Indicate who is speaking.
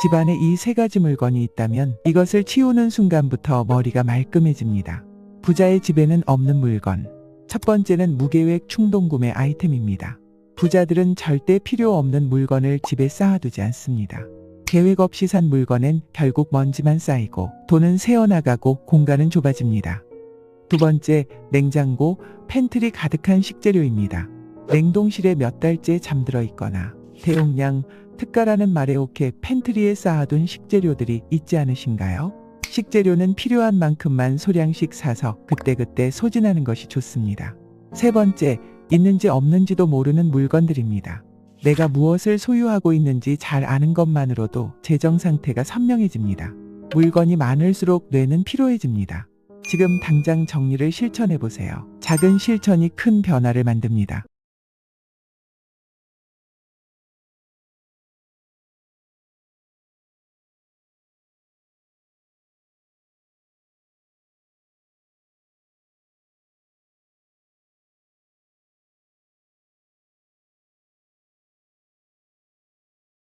Speaker 1: 집안에 이 세 가지 물건이 있다면 이것을 치우는 순간부터 머리가 말끔해집니다. 부자의 집에는 없는 물건. 첫 번째는 무계획 충동 구매 아이템입니다. 부자들은 절대 필요 없는 물건을 집에 쌓아두지 않습니다. 계획 없이 산 물건엔 결국 먼지만 쌓이고 돈은 새어나가고 공간은 좁아집니다. 두 번째, 냉장고, 팬트리 가득한 식재료입니다. 냉동실에 몇 달째 잠들어 있거나 대용량, 특가라는 말에 오케 팬트리에 쌓아둔 식재료들이 있지 않으신가요? 식재료는 필요한 만큼만 소량씩 사서 그때그때 소진하는 것이 좋습니다. 세 번째, 있는지 없는지도 모르는 물건들입니다. 내가 무엇을 소유하고 있는지 잘 아는 것만으로도 재정 상태가 선명해집니다. 물건이 많을수록 뇌는 피로해집니다. 지금 당장 정리를 실천해 보세요. 작은 실천이 큰 변화를 만듭니다.